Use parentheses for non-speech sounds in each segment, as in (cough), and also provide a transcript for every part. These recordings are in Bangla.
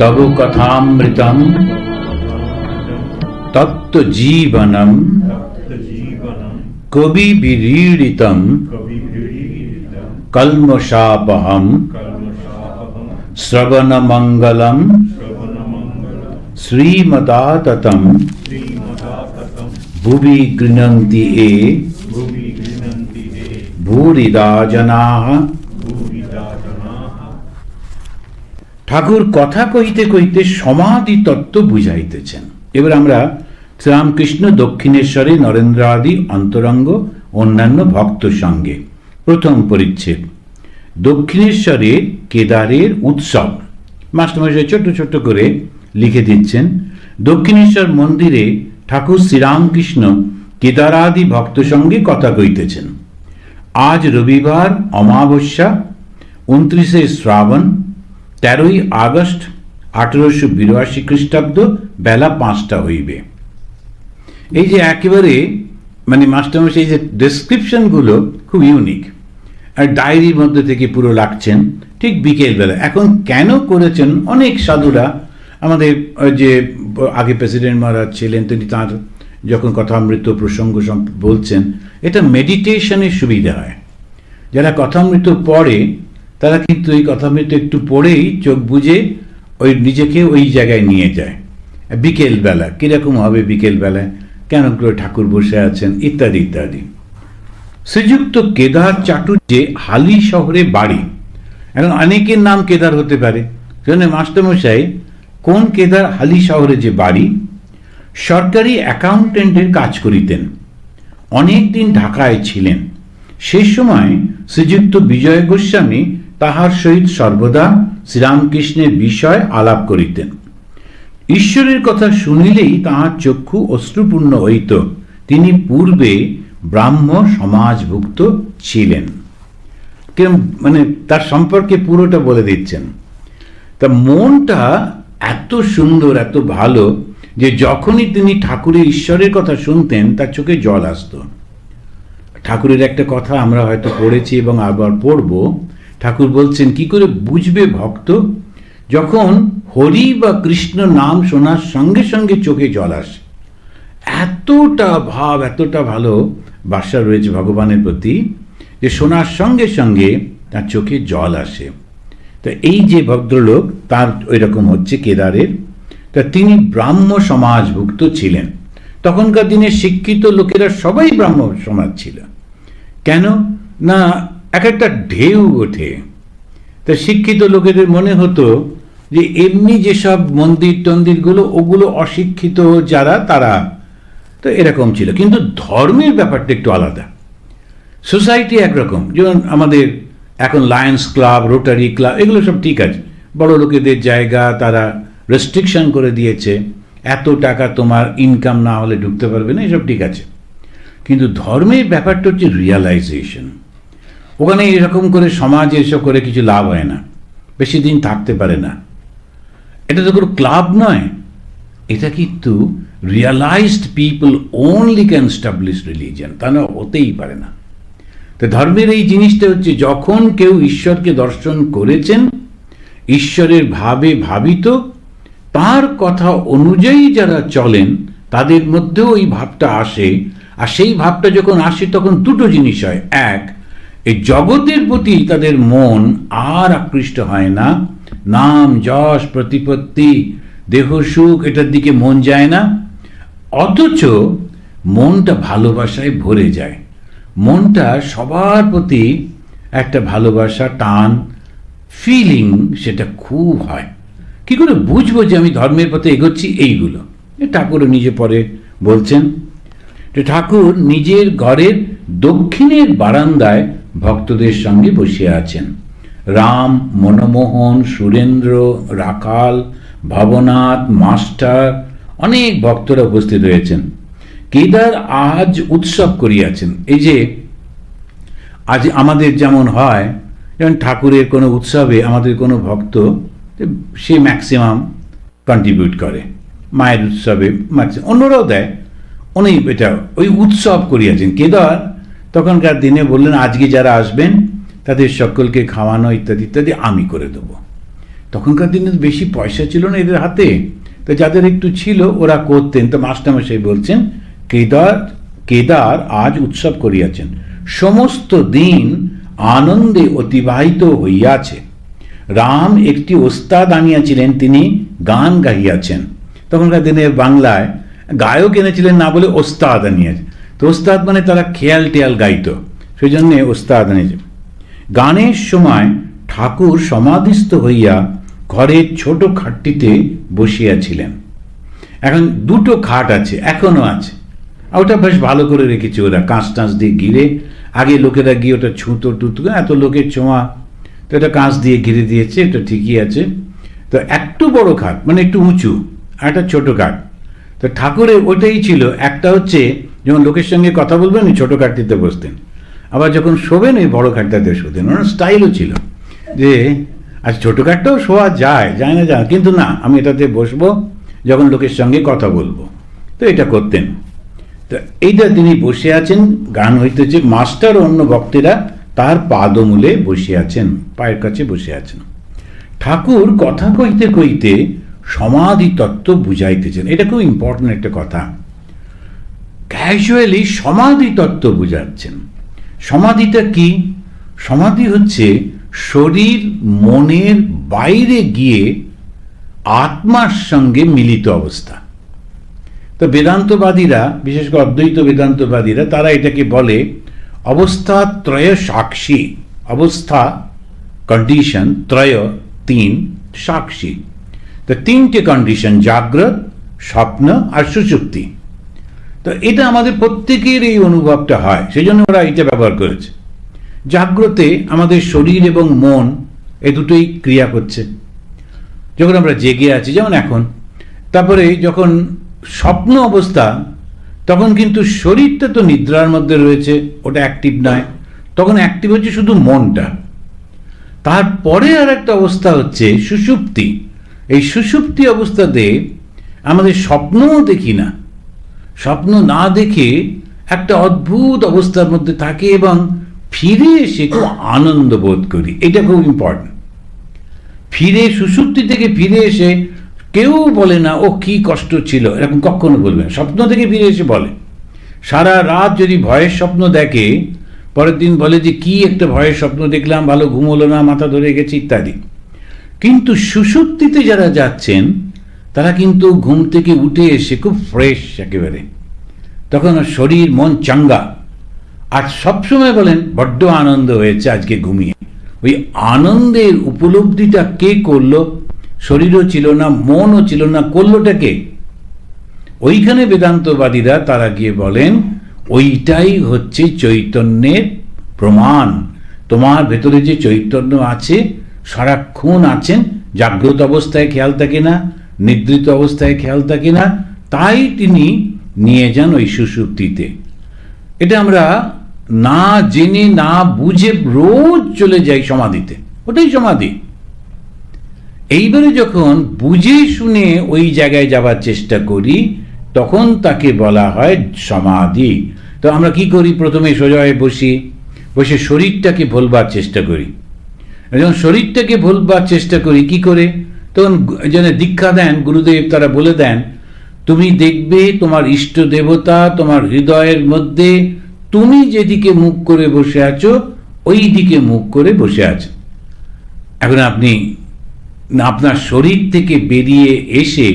तव कथामृतम। तत्व जीवनम। कवि विरीड़ितम। कल्मशापहम श्रवण मंगलम श्रीमदाततम। भुवि गृहती ए। भूरिदा जना ঠাকুর কথা কইতে কইতে সমাধি তত্ত্ব বুঝাইতেছেন। এবার আমরা শ্রীরামকৃষ্ণ দক্ষিণেশ্বরে নরেন্দ্র আদি অন্তরঙ্গ অন্যান্য ভক্ত সঙ্গে প্রথম পরিচ্ছেদ। দক্ষিণেশ্বরে কেদারের উৎসব। মাস্টারমশাই ছোট্ট ছোট্ট করে লিখে দিচ্ছেন, দক্ষিণেশ্বর মন্দিরে ঠাকুর শ্রীরামকৃষ্ণ কেদারাদি ভক্ত সঙ্গে কথা কইতেছেন। আজ রবিবার অমাবস্যা, উনত্রিশে শ্রাবণ তেরোই আগস্ট আঠেরোশো বিরাশি খ্রিস্টাব্দ বেলা পাঁচটা হইবে। এই যে একেবারে মানে মাস্টারমশাই যে ডেসক্রিপশনগুলো খুব ইউনিক আর ডায়েরির মধ্যে থেকে পুরো লাগছেন, ঠিক বিকেলবেলা। এখন কেন করেছেন? অনেক সাধুরা আমাদের যে আগে প্রেসিডেন্ট মহারাজ ছিলেন, তিনি তাঁর যখন কথামৃত প্রসঙ্গ বলছেন, এটা মেডিটেশনের সুবিধা হয়। যারা কথামৃত পড়ে তারা কিন্তু এই কথামৃত একটু পড়েই চোখ বুজে ওই নিজেকে ওই জায়গায় নিয়ে যায়। বিকেলবেলা কীরকম হবে বিকেলবেলায় কেন করে ঠাকুর বসে আছেন? ইত্যাদি ইত্যাদি। শ্রীযুক্ত কেদার চাটুর্যে হালি শহরে বাড়ি। এখন অনেকের নাম কেদার হতে পারে। সেজন্য মাস্টারমশাই, কোন কেদার হালি শহরে যে বাড়ি? সরকারি অ্যাকাউন্টেন্টের কাজ করিতেন। অনেক দিন ঢাকায় ছিলেন। সেই সময় শ্রীযুক্ত বিজয় গোস্বামী তাহার সহিত সর্বদা শ্রীরামকৃষ্ণের বিষয় আলাপ করিতেন। ঈশ্বরের কথা শুনিলেই তাহার চক্ষু অশ্রুপূর্ণ হইত। তিনি পূর্বে ব্রাহ্ম সমাজভুক্ত ছিলেন। মানে তার সম্পর্কে পুরোটা বলে দিচ্ছেন। তা মনটা এত সুন্দর, এত ভালো, যে যখনই তিনি ঠাকুরের ঈশ্বরের কথা শুনতেন, তার চোখে জল আসতো। ঠাকুরের একটা কথা আমরা হয়তো পড়েছি এবং আবার পড়ব। ঠাকুর বলছেন, কি করে বুঝবে ভক্ত? যখন হরি বা কৃষ্ণ নাম শোনার সঙ্গে সঙ্গে চোখে জল আসে। এতটা ভাব, এতটা ভালো বাসা রয়েছে ভগবানের প্রতি যে শোনার সঙ্গে সঙ্গে তার চোখে জল আসে। তা এই যে ভদ্রলোক, তার ওই রকম হচ্ছে কেদারের। তা তিনি ব্রাহ্ম সমাজভুক্ত ছিলেন। তখনকার দিনে শিক্ষিত লোকেরা সবাই ব্রাহ্ম সমাজ ছিল। কেন? না এক একটা ঢেউ ওঠে। তা শিক্ষিত লোকেদের মনে হতো যে এমনি যেসব মন্দির টন্দিরগুলো, ওগুলো অশিক্ষিত যারা, তারা তো এরকম ছিল। কিন্তু ধর্মের ব্যাপারটা একটু আলাদা। সোসাইটি একরকম। যেমন আমাদের এখন লায়ন্স ক্লাব রোটারি ক্লাব এগুলো সব ঠিক আছে। বড় লোকেদের জায়গা তারা রেস্ট্রিকশন করে দিয়েছে। এত টাকা তোমার ইনকাম না হলে ঢুকতে পারবে না, এসব ঠিক আছে। কিন্তু ধর্মের ব্যাপারটা হচ্ছে রিয়ালাইজেশন ওখানে এরকম করে সমাজে এসব করে কিছু লাভ হয় না। বেশি দিন থাকতে পারে না। এটা তো কোনো ক্লাব নয়। এটা কিন্তু realized people only can establish religion তা না, হতেই পারে না। তো ধর্মের এই জিনিসটা হচ্ছে, যখন কেউ ঈশ্বরকে দর্শন করেছেন, ঈশ্বরের ভাবে ভাবিত, তার কথা অনুযায়ী যারা চলেন, তাদের মধ্যেও ওই ভাবটা আসে। আর সেই ভাবটা যখন আসে, তখন দুটো জিনিস হয়। এক এই জগতের প্রতি তাদের মন আর আকৃষ্ট হয় না। নাম, যশ, প্রতিপত্তি, দেহ, সুখ, এটার দিকে মন যায় না। অথচ মনটা ভালোবাসায় ভরে যায়। মনটা সবার প্রতি একটা ভালোবাসা, টান ফিলিং সেটা খুব হয়। কি করে বুঝব যে আমি ধর্মের পথে এগোচ্ছি? এইগুলো। ঠাকুরও নিজে পরে বলছেন ঠাকুর নিজের ঘরের দক্ষিণের বারান্দায় ভক্তদের সঙ্গে বসে আছেন। রাম, মনমোহন, সুরেন্দ্র রাখাল ভবনাথ, মাস্টার, অনেক ভক্তরা উপস্থিত রয়েছেন কেদার আজ উৎসব করিয়াছেন। এই যে, আজ আমাদের যেমন হয়, যেমন ঠাকুরের কোনো উৎসবে আমাদের কোনো ভক্ত, সে ম্যাক্সিমাম কন্ট্রিবিউট করে। মায়ের উৎসবে maximum- অন্যরাও দেয়। উনি এটা, ওই উৎসব করিয়াছেন। কেদার তখনকার দিনে বললেন, আজকে যারা আসবেন, তাদের সকলকে খাওয়ানো ইত্যাদি ইত্যাদি আমি করে দেবো। তখনকার দিনে বেশি পয়সা ছিল না এদের হাতে। তো যাদের একটু ছিল, ওরা করতেন। তো মাস্টারমশাই বলছেন, কেদার কেদার আজ উৎসব করিয়াছেন। সমস্ত দিন আনন্দে অতিবাহিত হইয়াছে। রাম একটি ওস্তাদ আনিয়াছিলেন, তিনি গান গাইয়াছেন তখনকার দিনে বাংলায় গায়ক এনেছিলেন না বলে ওস্তাদ আনিয়াছে। তো ওস্তাদ মানে তারা খেয়াল টেয়াল গাইত। সেই জন্যে ওস্তাদ আনিয়েছে গানের সময় ঠাকুর সমাধিস্থ হইয়া ঘরের ছোট খাটটিতে বসিয়াছিলেন। এখন দুটো খাট আছে, এখনও আছে। ওটা বেশ ভালো করে রেখেছে ওরা, কাঁচ টাঁচ দিয়ে ঘিরে। আগে লোকেরা গিয়ে ওটা ছুঁতো টুতো এত লোকের ছোঁয়া। তো এটা কাঁচ দিয়ে ঘিরে দিয়েছে, এটা ঠিকই আছে। তো একটু বড় খাট মানে একটু উঁচু, আর একটা ছোট খাট। তো ঠাকুরের ওটাই ছিল, একটা হচ্ছে যখন লোকের সঙ্গে কথা বলবেন ওই ছোটো খাটটিতে বসতেন। আবার যখন শোবেন, ওই বড় খাটটাতে শোতেন। ওনার স্টাইলও ছিল যে আজ ছোটো খাটটাও শোয়া যায় যায় না, যায় কিন্তু না, আমি এটাতে বসবো, যখন লোকের সঙ্গে কথা বলব। তো এটা করতেন। তো এইটা তিনি বসে আছেন, গান হইতেছে, মাস্টার অন্য ভক্তেরা তার পাদমূলে বসে আছেন, পায়ের কাছে বসে আছেন। ঠাকুর কথা কইতে কইতে সমাধি তত্ত্ব বুঝাইতেছেন। এটা খুব ইম্পর্টেন্ট একটা কথা। ক্যাজুয়ালি সমাধি তত্ত্ব বুঝাচ্ছেন। সমাধিটা কি? সমাধি হচ্ছে শরীর, মনের বাইরে গিয়ে আত্মার সঙ্গে মিলিত অবস্থা। তো বেদান্তবাদীরা, বিশেষ করে অদ্বৈত বেদান্তবাদীরা, তারা এটাকে বলে অবস্থা ত্রয় সাক্ষী। অবস্থা কন্ডিশন ত্রয়, তিন, সাক্ষী। তো তিনটে কন্ডিশন জাগ্রত, স্বপ্ন আর সুষুপ্তি তো এটা আমাদের প্রত্যেকের এই অনুভবটা হয় সেই জন্য ওরা এটা ব্যবহার করেছে। জাগ্রতে আমাদের শরীর এবং মন এ দুটোই ক্রিয়া করছে। যখন আমরা জেগে আছি, যেমন এখন, তারপরে যখন স্বপ্ন অবস্থা, তখন কিন্তু শরীরটা তো নিদ্রার মধ্যে রয়েছে, ওটা অ্যাক্টিভ নয়, তখন অ্যাক্টিভ হচ্ছে শুধু মনটা। তারপরে আর একটা অবস্থা হচ্ছে সুষুপ্তি। এই সুষুপ্তি অবস্থাতে আমাদের স্বপ্নও দেখি না। স্বপ্ন না দেখে একটা অদ্ভুত অবস্থার মধ্যে থাকে এবং ফিরে এসে খুব আনন্দ বোধ করি। এটা খুব ইম্পর্টেন্ট ফিরে সুষুপ্তি থেকে ফিরে এসে কেউ বলে না ও কি কষ্ট ছিল। এরকম কখনো বলবে না। স্বপ্ন থেকে ফিরে এসে বলে। সারা রাত যদি ভয়ের স্বপ্ন দেখে, পরের দিন বলে যে, কি একটা ভয়ের স্বপ্ন দেখলাম, ভালো ঘুম হলো না, মাথা ধরে গেছে, ইত্যাদি। কিন্তু সুষুপ্তিতে যারা যাচ্ছেন তারা কিন্তু ঘুম থেকে উঠে এসে খুব ফ্রেশ একেবারে। তখন শরীর, মন চাঙ্গা। আর সবসময় বলেন, বড্ড আনন্দ হয়েছে আজকে ঘুমিয়ে। ওই আনন্দের উপলব্ধিটা কে করল? শরীরও ছিল না, মনও ছিল না, করলোটা কে? ওইখানে বেদান্তবাদীরা তারা গিয়ে বলেন, ওইটাই হচ্ছে চৈতন্যের প্রমাণ। তোমার ভেতরে যে চৈতন্য আছে, সারাক্ষণ আছেন, জাগ্রত অবস্থায় খেয়াল থাকে না নিদ্রিত অবস্থায় খেয়াল থাকে না, তাই তিনি নিয়ে যান ওই সুষুপ্তিতে এটা আমরা না জেনে, না বুঝে রোজ চলে যাই সমাধিতে। ওটাই সমাধি। এইবারে যখন বুঝে শুনে ওই জায়গায় যাবার চেষ্টা করি, তখন তাকে বলা হয় সমাধি। তো আমরা কি করি? প্রথমে সোজা হয়ে বসি। বসে শরীরটাকে ভুলবার চেষ্টা করি। যখন শরীরটাকে ভুলবার চেষ্টা করি, কি করে? তখন যেন দীক্ষা দেন, গুরুদেব তারা বলে দেন, তুমি দেখবে তোমার ইষ্ট দেবতা তোমার হৃদয়ের মধ্যে, তুমি যেদিকে মুখ করে বসে আছো ওই দিকে মুখ করে বসে আছো। এখন আপনি আপনার শরীর থেকে বেরিয়ে এসে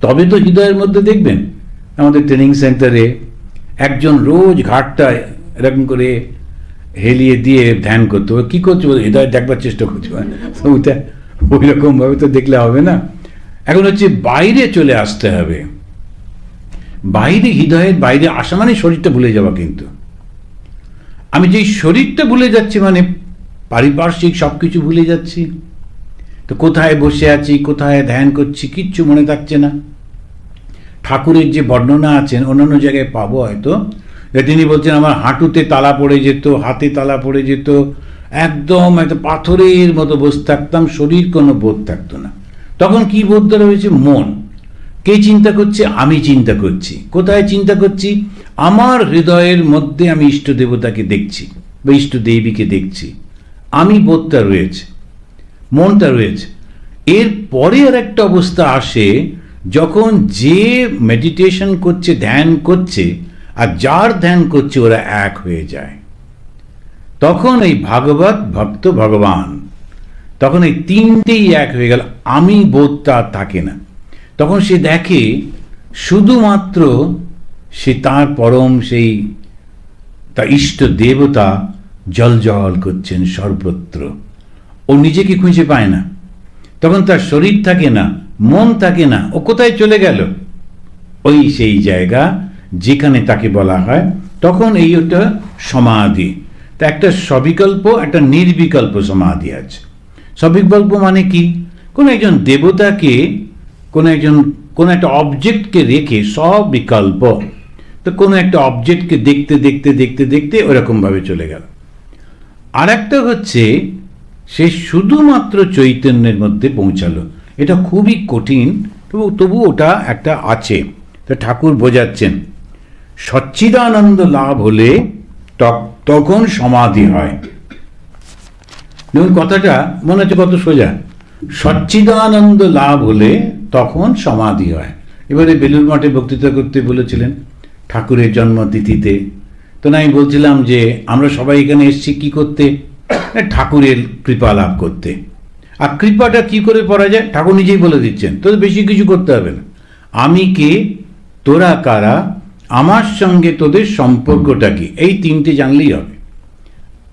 তবে তো হৃদয়ের মধ্যে দেখবেন। আমাদের ট্রেনিং সেন্টারে একজন রোজ ঘাটটায় এরকম করে হেলিয়ে দিয়ে ধ্যান করতো ও কি করছ হৃদয় দেখবার চেষ্টা করছ। (laughs) ওটা (laughs) ওই রকমভাবে তো দেখলে হবে না। এখন হচ্ছে বাইরে চলে আসতে হবে। বাইরে হৃদয়ের বাইরে আসা মানে শরীরটা ভুলে যাওয়া কিন্তু। আমি যেই শরীরটা ভুলে যাচ্ছি মানে পারিপার্শ্বিক সব কিছু ভুলে যাচ্ছি। তো কোথায় বসে আছি, কোথায় ধ্যান করছি, কিচ্ছু মনে থাকছে না। ঠাকুরের যে বর্ণনা আছেন, অন্যান্য জায়গায় পাবো হয়তো। তিনি বলছেন, আমার হাঁটুতে তালা পড়ে যেত, হাতে তালা পড়ে যেত একদম একটা পাথরের মতো বসে থাকতাম, শরীর কোনো বোধ থাকতো না। তখন কি বোধ ধরা হয়েছে? মন। কে চিন্তা করছে? আমি চিন্তা করছি। কোথায় চিন্তা করছি? আমার হৃদয়ের মধ্যে আমি ইষ্ট দেবতাকে দেখছি বা ইষ্ট দেবীকে দেখছি। আমি বোধটা রয়েছে, মনটা রয়েছে। এর পরে আর একটা অবস্থা আসে, যখন যে মেডিটেশন করছে, ধ্যান করছে, আর যার ধ্যান করছে, ওরা এক হয়ে যায়। তখন এই ভাগবত ভক্ত ভগবান, তখন এই তিনটেই এক হয়ে গেল, আমি বোধটা থাকে না। তখন সে দেখে, শুধুমাত্র সে তার পরম সেই তার ইষ্ট দেবতা জল জল করছেন সর্বত্র। ও নিজেকে খুঁজে পায় না। তখন তার শরীর থাকে না, মন থাকে না, ও কোথায় চলে গেল? ওই সেই জায়গা যেখানে তাকে বলা হয়, তখন এই ওটা সমাধি। তা একটা সবিকল্প, একটা নির্বিকল্প সমাধি আছে। সবিকল্প মানে কি? কোনো একজন দেবতাকে, কোনো একজন, কোনো একটা অবজেক্টকে রেখে সব বিকল্প, তো কোনো একটা অবজেক্টকে দেখতে দেখতে দেখতে দেখতে ওরকমভাবে চলে গেল। আর একটা হচ্ছে, সে শুধুমাত্র চৈতন্যের মধ্যে পৌঁছালো। এটা খুবই কঠিন, তবু তবু ওটা একটা আছে। তো ঠাকুর বোঝাচ্ছেন, সচ্চিদানন্দ লাভ হলে তখন সমাধি হয়। দেখুন, কথাটা মনে হচ্ছে কত সোজা। সচ্চিদানন্দ লাভ হলে তখন সমাধি হয়। এবারে বেলুর মঠে বক্তৃতা করতে বলেছিলেন ঠাকুরের জন্মতিথিতে। তো না, আমি বলছিলাম যে আমরা সবাই এখানে এসেছি কি করতে? ঠাকুরের কৃপা লাভ করতে। আর কৃপাটা কি করে পড়া যায়? ঠাকুর নিজেই বলে দিচ্ছেন। তোদের বেশি কিছু করতে হবে না। আমি কে? তোরা কারা? আমার সঙ্গে তোদের সম্পর্কটা কি? এই তিনটে জানলেই হবে।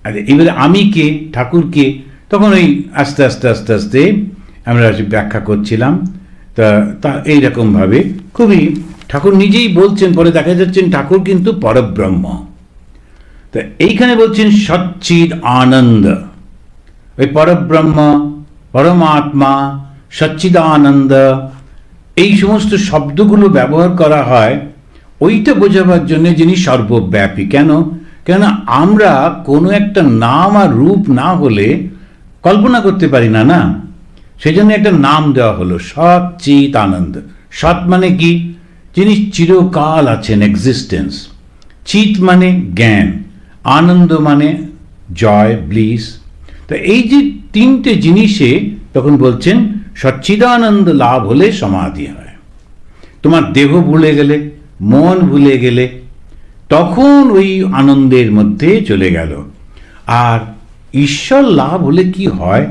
আর, এবারে আমি কে? ঠাকুর কে? তখন ওই আস্তে আস্তে আস্তে আস্তে আমরা ব্যাখ্যা করছিলাম। তা তা এইরকমভাবে। খুবই, ঠাকুর নিজেই বলছেন, পরে দেখা যাচ্ছেন ঠাকুর কিন্তু পরব্রহ্ম। তা এইখানে বলছেন সচ্চিদ আনন্দ। ওই পরব্রহ্ম, পরমাত্মা, সচ্চিদানন্দ, এই সমস্ত শব্দগুলো ব্যবহার করা হয় ওইটা বোঝাবার জন্য যিনি সর্বব্যাপী। কেন? কেন আমরা কোনো একটা নাম আর রূপ না হলে কল্পনা করতে পারি না না? সেই জন্য একটা নাম দেওয়া হলো, সৎ চিত আনন্দ। সৎ মানে কি? যিনি চিরকাল আছেন এক্সিস্টেন্স চিত মানে জ্ঞান, আনন্দ মানে জয় ব্লিস তো এই যে তিনটে জিনিসে তখন বলছেন সচ্চিদানন্দ লাভ হলে সমাধি হয়। তোমার দেহ ভুলে গেলে মন ভুলে গেলে তখন ওই আনন্দের মধ্যে চলে গেল। আর ঈশ্বর লাভ হলে কি হয়?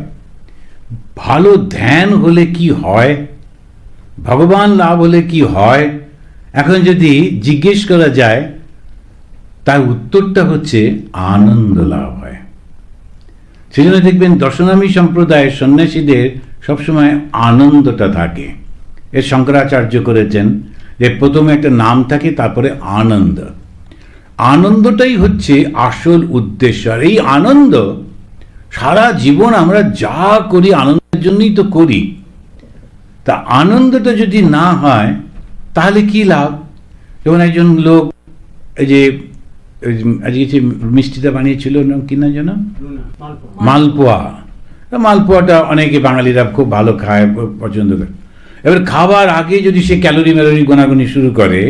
ভালো ধ্যান হলে কি হয়? ভগবান লাভ হলে কি হয়? এখন যদি জিজ্ঞেস করা যায়, তার উত্তরটা হচ্ছে আনন্দ লাভ হয়। সেজন্য দেখবেন দর্শনামী সম্প্রদায়ের সন্ন্যাসীদের সবসময় আনন্দটা থাকে। এর শঙ্করাচার্য করেছেন যে প্রথমে একটা নাম থাকে তারপরে আনন্দ। আনন্দটাই হচ্ছে আসল উদ্দেশ্য। আর এই আনন্দ সারা জীবন আমরা যা করি আনন্দের জন্যই তো করি। তা আনন্দটা যদি না হয় তাহলে কি লাভ? যেমন একজন লোক এই যে আজকে যে মিষ্টিটা বানিয়েছিল কি না যেন? মালপোয়া। তা মালপোয়াটা অনেকে বাঙালিরা খুব ভালো খায় পছন্দ করে। এবার খাবার আগে যদি সে ক্যালোরি ম্যালোরি গোনাগুনি শুরু করে,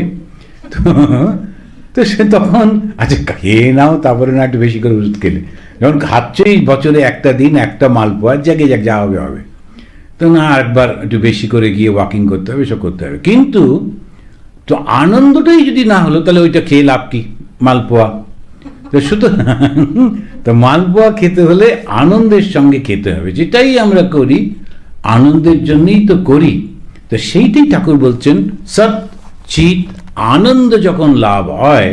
তো সে তখন আচ্ছা খেয়ে নাও, তারপরে না একটু বেশি করে ওষুধ খেলে। যখন খাচ্ছেই বছরে একটা দিন, একটা মালপোয়া জাগে যাক যা হবে হবে। তো না একবার একটু বেশি করে গিয়ে ওয়াকিং করতে হবে, সব করতে হবে। কিন্তু, তো আনন্দটাই যদি না হলো, তাহলে ওইটা খেয়ে লাভ কি? মালপোয়া তো শুধু তো মালপোয়া খেতে হলে আনন্দের সঙ্গে খেতে হবে। যেটাই আমরা করি, আনন্দের জন্যই তো করি। তো সেইটাই ঠাকুর বলছেন, সৎ চিত আনন্দ যখন লাভ হয়,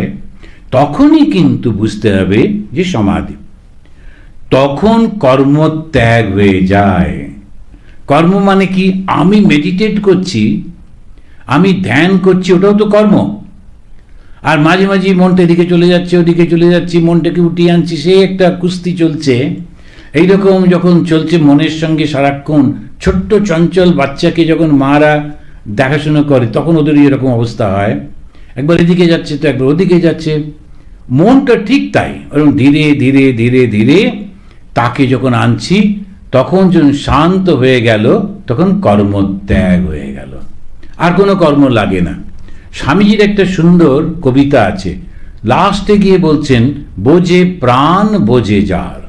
তখনই কিন্তু বুঝতে হবে যে সমাধি। তখন কর্ম ত্যাগ হয়ে যায়। কর্ম মানে কি? আমি মেডিটেট করছি, আমি ধ্যান করছি, ওটাও তো কর্ম। আর মাঝে মাঝে মনটা এদিকে চলে যাচ্ছে, ওদিকে চলে যাচ্ছি, মনটাকে উঠিয়ে আনছি সে একটা কুস্তি চলছে। এইরকম যখন চলছে মনের সঙ্গে সারাক্ষণ ছোট্ট চঞ্চল বাচ্চাকে যখন মারা দেখাশোনা করে, তখন ওদের এরকম অবস্থা হয়। একবার এদিকে যাচ্ছে, তো একবার ওদিকে যাচ্ছে। মনটা ঠিক তাই। ওরকম ধীরে ধীরে ধীরে ধীরে তাকে যখন আনছি, তখন যখন শান্ত হয়ে গেল, তখন কর্মত্যাগ হয়ে গেল। আর কোনো কর্ম লাগে না। স্বামীজির একটা সুন্দর কবিতা আছে। লাস্টে গিয়ে বলছেন, বোঝে প্রাণ, বোঝে যার।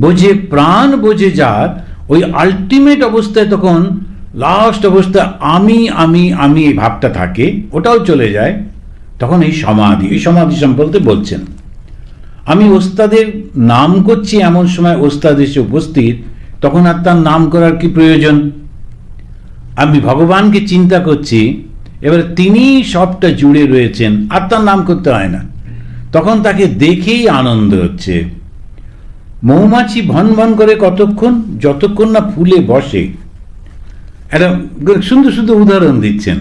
বোঝে প্রাণ, বোঝে যার ওই আলটিমেট অবস্থায় তখন লাস্ট অবস্থা আমি আমি আমি এই ভাবটা থাকে, ওটাও চলে যায়। তখন এই সমাধি এই সমাধি সম্পর্কে বলছেন। আমি ওস্তাদের নাম করছি এমন সময় ওস্তাদ এসে উপস্থিত, তখন আর তার নাম করার কি প্রয়োজন? আমি ভগবানকে চিন্তা করছি, এবার তিনি সবটা জুড়ে রয়েছেন, আর তার নাম করতে হয় না। তখন তাকে দেখেই আনন্দ হচ্ছে। মৌমাছি ভন ভন করে কতক্ষণ? যতক্ষণ না ফুলে বসে। একটা সুন্দর সুন্দর উদাহরণ দিচ্ছেন।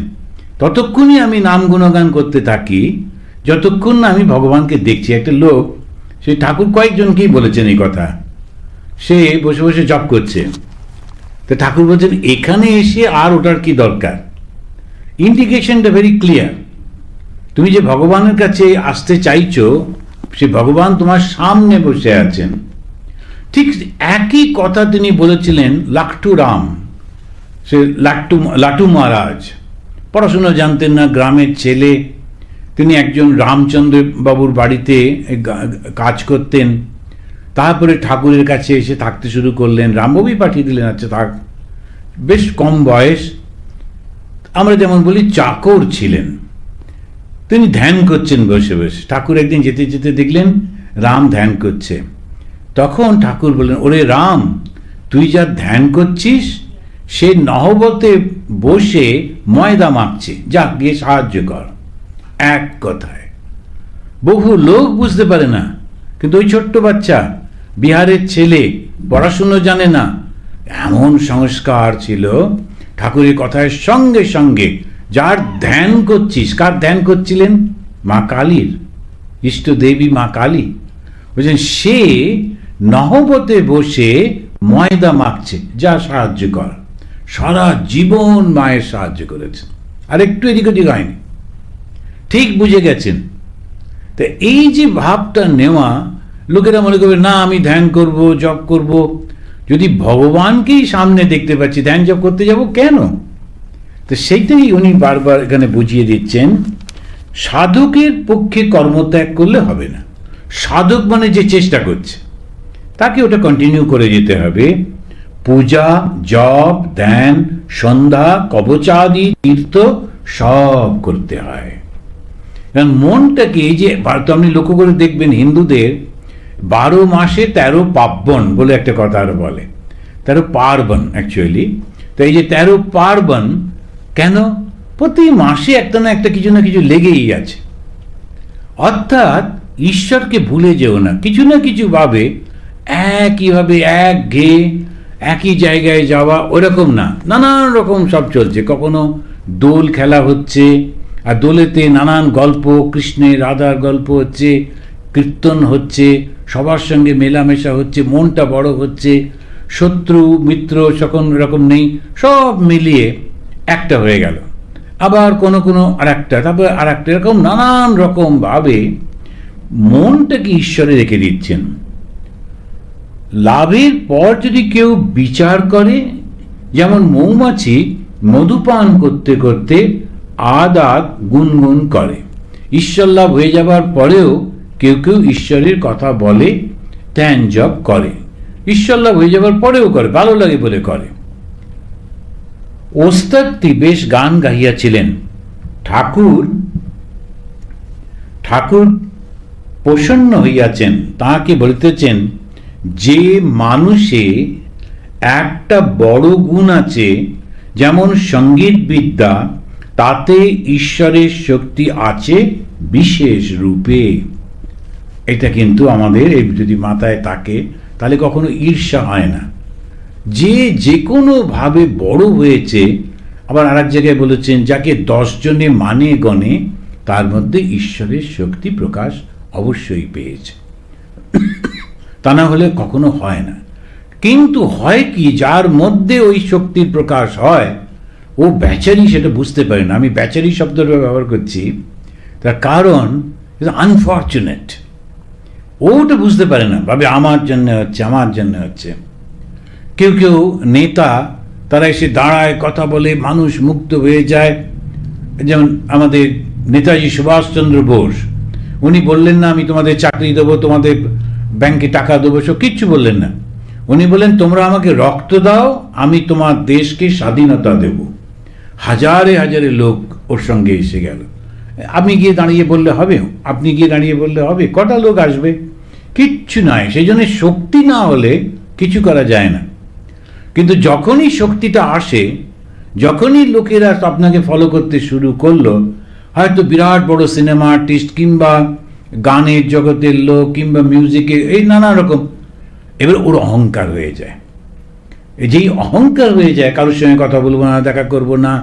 ততক্ষণই আমি নাম গুণগান করতে থাকি, যতক্ষণ না আমি ভগবানকে দেখছি। একটা লোক, সেই ঠাকুর কয়েকজনকেই বলেছেন এই কথা। সে বসে বসে জব করছে। তো ঠাকুর বলছেন, এখানে এসে আর ওটার কি দরকার? ইন্ডিকেশনটা ভেরি ক্লিয়ার তুমি যে ভগবানের কাছে আসতে চাইছো, সে ভগবান তোমার সামনে বসে আছেন। ঠিক একই কথা তিনি বলেছিলেন লাট্টু রাম, সে লাট্টু লাটু মহারাজ। পড়াশুনো জানতেন না, গ্রামের ছেলে। তিনি একজন রামচন্দ্র বাবুর বাড়িতে কাজ করতেন। তারপরে ঠাকুরের কাছে এসে থাকতে শুরু করলেন। রামবাবুই পাঠিয়ে দিলেন আচ্ছা থাক। বেশ কম বয়স। আমরা যেমন বলি চাকর ছিলেন। তিনি ধ্যান করছেন বসে বসে। ঠাকুর একদিন যেতে যেতে দেখলেন, রাম ধ্যান করছে। তখন ঠাকুর বললেন, ওরে রাম, তুই যা ধ্যান করছিস সে নহবতে বসে ময়দা মাখছে। যা গিয়ে সাহায্য কর। এক কথায়। বহু লোক বুঝতে পারে না, কিন্তু ওই ছোট্ট বাচ্চা, বিহারের ছেলে, পড়াশুনো জানে না। এমন সংস্কার ছিল, ঠাকুরের কথায় সঙ্গে সঙ্গে, যার ধ্যান করছিস, কার ধ্যান করছিলেন? মা কালীর, ইষ্ট দেবী মা কালী। বলছেন, সে নহবতে বসে ময়দা মাখছে, যা সাহায্য কর। সারা জীবন মায়ের সাহায্য করেছেন আর একটু এদিক ওদিক হয়নি ঠিক বুঝে গেছেন? তা এই যে ভাবটা নেওয়া, লোকেরা মনে করবে, না, আমি ধ্যান করব, জপ করব। যদি ভগবানকেই সামনে দেখতে পাচ্ছি, ধ্যান জপ করতে যাব কেন? তো সেইটাই উনি বারবার এখানে বুঝিয়ে দিচ্ছেন, সাধকের পক্ষে কর্মত্যাগ করলে হবে না। সাধক মানে যে চেষ্টা করছে। তাকে ওটা কন্টিনিউ করে যেতে হবে। পূজা, জপ, ধ্যান, সন্ধ্যা, কবচাদি, তীর্থ সব করতে হয়। কারণ মনটাকে এই যে বা- তো আপনি লক্ষ্য করে দেখবেন হিন্দুদের বারো মাসে তেরো পার্বণ বলে একটা কথা আরও বলে। তেরো পার্বণ অ্যাকচুয়ালি তো এই যে তেরো পার্বণ কেন? প্রতি মাসে একটা না একটা কিছু না কিছু লেগেই আছে। অর্থাৎ ঈশ্বরকে ভুলে যেও না। কিছু না কিছু ভাবে একইভাবে এক ঘে একই জায়গায় যাওয়া ওরকম না। নানান রকম সব চলছে। কখনো দোল খেলা হচ্ছে, আর দোলেতে নানান গল্প, কৃষ্ণের রাধার গল্প হচ্ছে, কীর্তন হচ্ছে, সবার সঙ্গে মেলামেশা হচ্ছে, মনটা বড় হচ্ছে, শত্রু, মিত্র, সকল রকম নেই, সব মিলিয়ে একটা হয়ে গেল। আবার কোনো কোনো আর একটা তারপরে আর একটা এরকম নানান রকমভাবে মনটাকে ঈশ্বরে রেখে দিচ্ছেন। লাভের পর যদি কেউ বিচার করে, যেমন মৌমাছি, মধুপান করতে করতে আদাত গুনগুন করে। ঈশ্বর লাভ হয়ে যাবার পরেও কেউ কেউ ঈশ্বরের কথা বলে, ধ্যান জপ করে। ঈশ্বর লাভ হয়ে যাবার পরেও করে, ভালো লাগে বলে করে। ওস্তাদটি বেশ গান গাইয়াছিলেন ঠাকুর ঠাকুর প্রসন্ন হইয়াছেন, তাহাকে বলিতেছেন যে মানুষে একটা বড় গুণ আছে, যেমন সংগীত বিদ্যা তাতে ঈশ্বরের শক্তি আছে বিশেষ রূপে। এটা কিন্তু আমাদের, এই যদি মাথায় থাকে, তাহলে কখনো ঈর্ষা হয় না। যে যে কোনোভাবে বড় হয়েছে, আবার আর এক জায়গায় বলেছেন, যাকে দশজনে মানে গণে, তার মধ্যে ঈশ্বরের শক্তি প্রকাশ অবশ্যই পেয়েছে। তা না হলে কখনো হয় না। কিন্তু হয় কি, যার মধ্যে ওই শক্তির প্রকাশ হয়, ও বেচারি সেটা বুঝতে পারে না। আমি ব্যাচারি শব্দটা ব্যবহার করছি, তার কারণ আনফর্চুনেট ওটা বুঝতে পারে না, ভাবে আমার জন্য হচ্ছে, আমার জন্য হচ্ছে। কেউ কেউ নেতা, তারা এসে দাঁড়ায়, কথা বলে, মানুষ মুক্ত হয়ে যায়। যেমন আমাদের নেতাজি সুভাষচন্দ্র বোস, উনি বললেন না, আমি তোমাদের চাকরি দেবো, তোমাদের ব্যাংকে টাকা দেবো সব কিচ্ছু বললেন না। উনি বলেন তোমরা আমাকে রক্ত দাও, আমি তোমার দেশকে স্বাধীনতা দেব। হাজারে হাজারে লোক ওর সঙ্গে এসে গেল। আমি গিয়ে দাঁড়িয়ে বললে হবে, আপনি গিয়ে দাঁড়িয়ে বললে হবে, কটা লোক আসবে? কিচ্ছু নয় সেই জন্য শক্তি না হলে কিছু করা যায় না। কিন্তু যখনই শক্তিটা আসে, যখনই লোকেরা আপনাকে ফলো করতে শুরু করল, হয়তো বিরাট বড় সিনেমা আর্টিস্ট কিংবা গানের জগতের লোক কিংবা মিউজিকে এই নানা রকম। এবার ওর অহংকার হয়ে যায়। যেই অহংকার হয়ে যায়, কারোর সঙ্গে কথা বলব না, দেখা করব না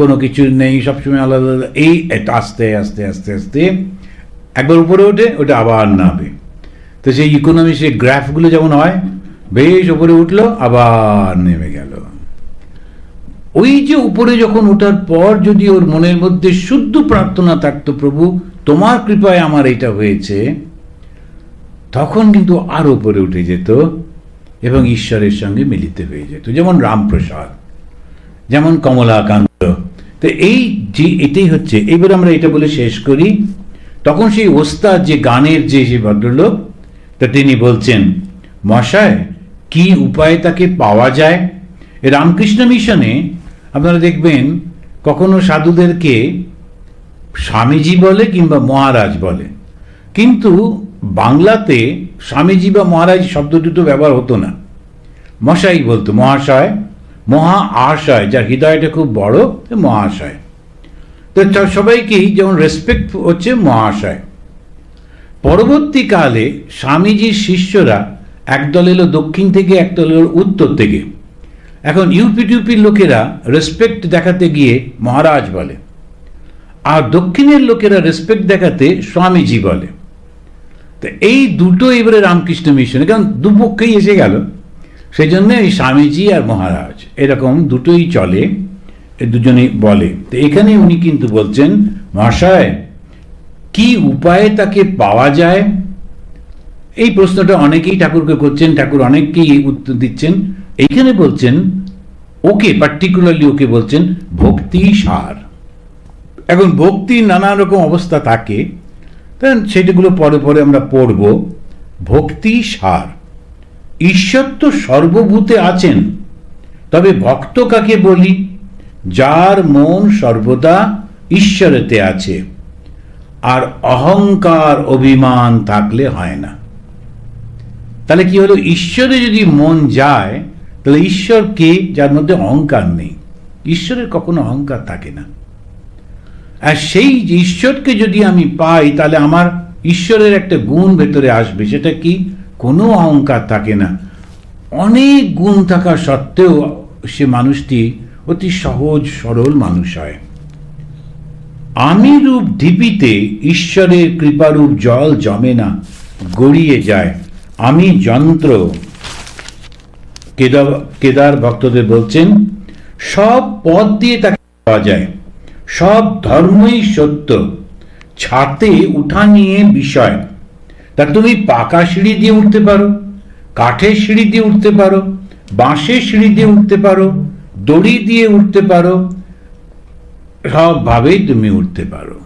কোনো কিছু নেই, সবসময় আলাদা আলাদা, এই আস্তে আস্তে আস্তে আস্তে একবার উপরে ওঠে, ওটা আবার নামবে তো সেই ইকোনমি সেই গ্রাফগুলো যেমন হয়, বেশ উপরে উঠল, আবার নেমে গেল। ওই যে উপরে যখন ওঠার পর যদি ওর মনের মধ্যে শুদ্ধ প্রার্থনা থাকতো প্রভু তোমার কৃপায় আমার এটা হয়েছে। তখন কিন্তু আরও উপরে উঠে যেত এবং ঈশ্বরের সঙ্গে মিলিত হয়ে যেত, যেমন রামপ্রসাদ, যেমন কমলাকান্ত। তো এই যে এটাই হচ্ছে, এবার আমরা এটা বলে শেষ করি। তখন সেই ওস্তাদ যে গানের যে যে ভদ্রলোক, তা তিনি বলছেন, মশায়, কি উপায়ে তাকে পাওয়া যায়? রামকৃষ্ণ মিশনে আপনারা দেখবেন কখনো সাধুদেরকে স্বামীজি বলে কিংবা মহারাজ বলে। কিন্তু বাংলাতে স্বামীজি বা মহারাজ শব্দ দুটো ব্যবহার হতো না। মশাই বলতো, মহাশয়, মহা আশয়, যার হৃদয়টা খুব বড় মহাশয়। তো সবাইকেই যেমন রেসপেক্ট হচ্ছে মহাশয়। পরবর্তীকালে স্বামীজির শিষ্যরা একদল এলো দক্ষিণ থেকে একদল এলো উত্তর থেকে। এখন ইউপি টিউপির লোকেরা রেসপেক্ট দেখাতে গিয়ে মহারাজ বলে। আর দক্ষিণের লোকেরা রেসপেক্ট দেখাতে স্বামীজি বলে। তো এই দুটো এবারে রামকৃষ্ণ মিশনে কারণ দুপক্ষেই এসে গেল। সেই জন্য এই স্বামীজি আর মহারাজ এরকম দুটোই চলে দুজনেই বলে। তো এখানে উনি কিন্তু বলছেন, মহাশয়, কি উপায়ে তাকে পাওয়া যায়? এই প্রশ্নটা অনেকেই ঠাকুরকে করছেন, ঠাকুর অনেককেই উত্তর দিচ্ছেন। এইখানে বলছেন, ওকে পার্টিকুলারলি ওকে বলছেন, ভক্তি সার। এখন ভক্তির নানা রকম অবস্থা থাকে সেটাগুলো পরে পরে আমরা পড়ব। ভক্তি সার। ঈশ্বর তো সর্বভূতে আছেন। তবে ভক্ত কাকে বলি? যার মন সর্বদা ঈশ্বরেতে আছে। আর অহংকার অভিমান থাকলে হয় না। তাহলে কি হলো? ঈশ্বরে যদি মন যায়, তাহলে ঈশ্বর কে? যার মধ্যে অহংকার নেই। ঈশ্বরের কখনো অহংকার থাকে না। আর সেই ঈশ্বরকে যদি আমি পাই, তাহলে আমার ঈশ্বরের একটা গুণ ভেতরে আসবে। সেটা কি? কোনো অহংকার থাকে না। অনেক গুণ থাকা সত্ত্বেও সে মানুষটি অতি সহজ, সরল মানুষ হয়। আমি রূপ ঢিপিতে ঈশ্বরের কৃপারূপ জল জমে না, গড়িয়ে যায়। আমি যন্ত্র। কেদার ভক্তদের বলছেন, সব পথ দিয়ে তাকে পাওয়া যায়। সব ধর্মই সত্য। ছাতে উঠা নিয়ে বিষয়। তা তুমি পাকা সিঁড়ি দিয়ে উঠতে পারো, কাঠের সিঁড়ি দিয়ে উঠতে পারো, বাঁশের সিঁড়ি দিয়ে উঠতে পারো, দড়ি দিয়ে উঠতে পারো, সবভাবেই তুমি উঠতে পারো।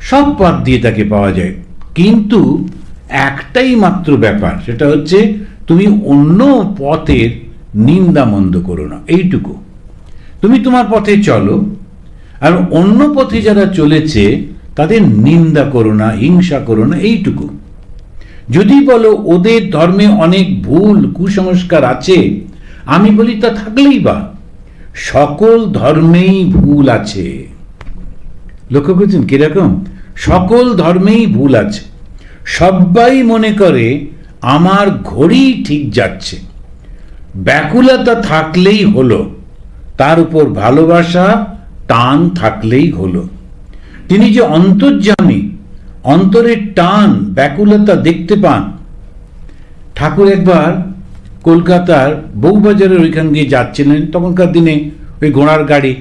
সব পথ দিয়ে তাকে পাওয়া যায়। কিন্তু একটাই মাত্র ব্যাপার, সেটা হচ্ছে তুমি অন্য পথের নিন্দা মন্দ করো না। এইটুকু। তুমি তোমার পথে চলো আর অন্য পথে যারা চলেছে, তাদের নিন্দা করো না, হিংসা করো না, এইটুকু। যদি বলো, ওদের ধর্মে অনেক ভুল, কুসংস্কার আছে, আমি বলি, তা থাকলেই বা। সকল ধর্মেই ভুল আছে। লক্ষ্য করছেন কীরকম? সকল ধর্মেই ভুল আছে। সবাই মনে করে, আমার ঘড়ি ঠিক যাচ্ছে। ব্যাকুলতা থাকলেই হলো। তার উপর ভালোবাসা টান থাকলেই হলো। তিনি যে অন্তর্যামী, অন্তরের টান, ব্যাকুলতা দেখতে পান। ঠাকুর একবার কলকাতার বউবাজারের ওইখান দিয়ে যাচ্ছিলেন। তখনকার দিনে ওই ঘোড়ার গাড়ি,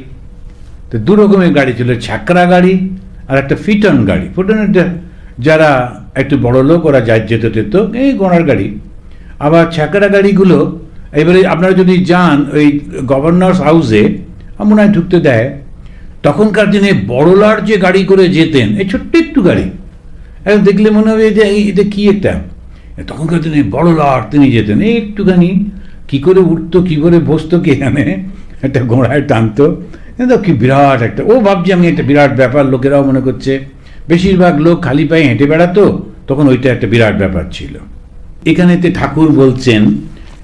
তো দু রকমের গাড়ি ছিল ছাকরা গাড়ি আর একটা ফিটন গাড়ি। ফিটনের যারা একটু বড় লোক, ওরা যা যেত যেত এই ঘোড়ার গাড়ি। আবার ছাকরা গাড়িগুলো, এবারে আপনারা যদি যান ওই গভর্নর্স হাউসে মনে হয় ঢুকতে দেয় তখনকার দিনে বড়লার যে গাড়ি করে যেতেন, এই ছোট্ট একটু গাড়ি, এখন দেখলে মনে হবে যে এটা কী একটা? তখনকার দিনে বড় লাট তিনি যেতেন, এই একটুখানি কী করে উঠতো, কি করে বসতো, কে জানে? একটা ঘোড়ায় টানতো কি বিরাট একটা, ও ভাবছি আমি একটা বিরাট ব্যাপার, লোকেরাও মনে করছে। বেশিরভাগ লোক খালি পায়ে হেঁটে বেড়াতো, তখন ওইটা একটা বিরাট ব্যাপার ছিল। এখানেতে ঠাকুর বলছেন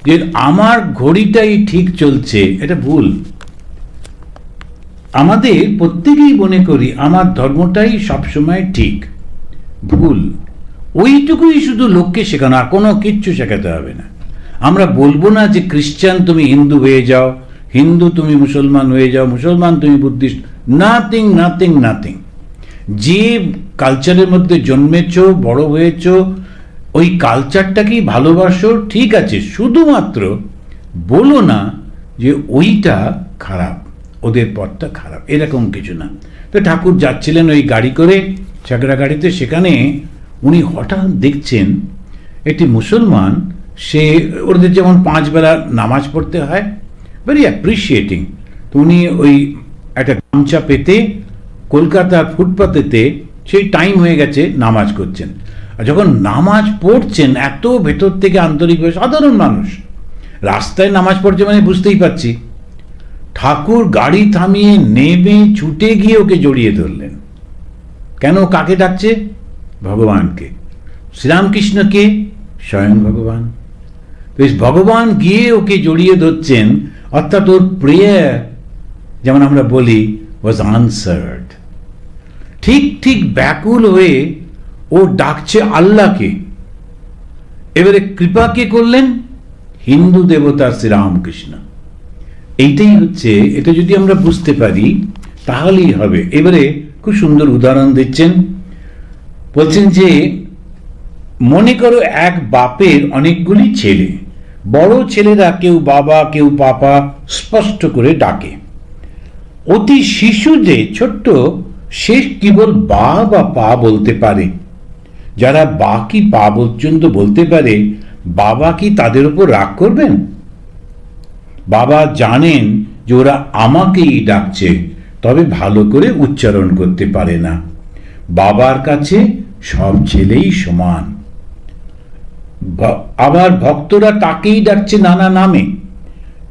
যে, আমার ঘড়িটাই ঠিক চলছে। এটা ভুল। আমাদের প্রত্যেকেই মনে করি আমার ধর্মটাই সবসময় ঠিক। ভুল। ওইটুকুই শুধু লোককে শেখানো, আর কোনো কিচ্ছু শেখাতে হবে না। আমরা বলব না যে খ্রিস্টান তুমি হিন্দু হয়ে যাও, হিন্দু তুমি মুসলমান হয়ে যাও, মুসলমান তুমি বুদ্ধিস্ট, নাথিং নাথিং নাথিং। যে কালচারের মধ্যে জন্মেছ, বড় হয়েছ, ওই কালচারটাকেই ভালোবাসো, ঠিক আছে। শুধুমাত্র বলো না যে ওইটা খারাপ। ওদের পথটা খারাপ, এরকম কিছু না। তো ঠাকুর যাচ্ছিলেন ওই গাড়ি করে চাকরা গাড়িতে, সেখানে উনি হঠাৎ দেখছেন একটি মুসলমান, সে ওদের যেমন পাঁচ বেলা নামাজ পড়তে হয় ভেরি অ্যাপ্রিসিয়েটিং তো উনি ওই একটা গামছা পেতে কলকাতার ফুটপাতেতে সেই টাইম হয়ে গেছে নামাজ করছেন। আর যখন নামাজ পড়ছেন, এত ভেতর থেকে আন্তরিকভাবে সাধারণ মানুষ, রাস্তায় নামাজ পড়ছে মানে বুঝতেই পারছি। ঠাকুর গাড়ি থামিয়ে নেমে ছুটে গিয়ে ওকে জড়িয়ে ধরলেন। কেন কাকে ডাকছে? ভগবানকে। শ্রীরামকৃষ্ণকে স্বয়ং ভগবান। বেশ, ভগবান গিয়ে ওকে জড়িয়ে ধরছেন, অর্থাৎ ওর প্রেয়ার যেমন আমরা বলি ওয়াজ আনসার্ড ঠিক ঠিক ব্যাকুল হয়ে ও ডাকছে আল্লাহকে। এবারে কৃপা কে করলেন? হিন্দু দেবতা শ্রীরামকৃষ্ণ। এইটাই হচ্ছে, এটা যদি আমরা বুঝতে পারি, তাহলেই হবে। এবারে খুব সুন্দর উদাহরণ দিচ্ছেন। বলছেন যে, মনে করো এক বাপের অনেকগুলি ছেলে। বড় ছেলেরা কেউ বাবা, কেউ পাপা স্পষ্ট করে ডাকে। অতি শিশু যে ছোট্ট সে কেবল বা বা পা বলতে পারে। যারা বা কি পা পর্যন্ত বলতে পারে, বাবা কি তাদের উপর রাগ করবেন? বাবা জানেন যে ওরা আমাকেই ডাকছে, তবে ভালো করে উচ্চারণ করতে পারে না। বাবার কাছে সব ছেলেই সমান। আবার ভক্তরা তাকেই ডাকছে নানা নামে।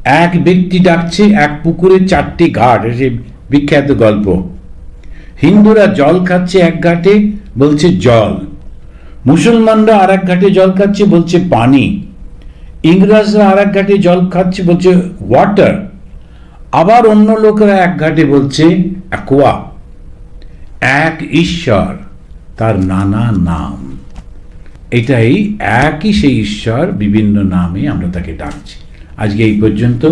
এক ব্যক্তি ডাকছে এক পুকুরে চারটি ঘাট সে বিখ্যাত গল্প। হিন্দুরা জল খাচ্ছে এক ঘাটে, বলছে জল। মুসলমানরা আর এক ঘাটে জল খাচ্ছে, বলছে পানি। ইংরেজরা আর এক ঘাটে জল খাচ্ছে বলছে ওয়াটার আবার অন্য লোকেরা এক ঘাটে বলছে অ্যাকোয়া এক ঈশ্বর, তার নানা নাম। এটাই একই সেই ঈশ্বর, বিভিন্ন নামে আমরা তাকে ডাকছি। আজকে এই পর্যন্ত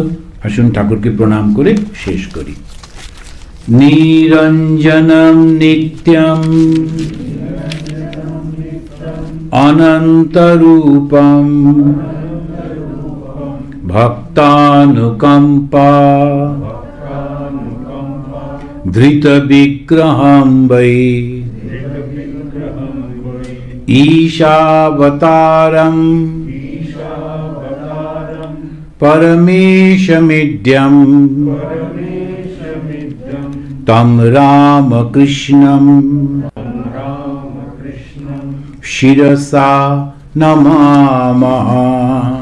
আসুন ঠাকুরকে প্রণাম করে শেষ করি। নিরঞ্জনম নিত্যম অনন্তরূপম भक्तानुकम्पा। धृतविग्रहं वै ईशावतारम्। परमेश तं रामकृष्णम्। शिरसा नमामः।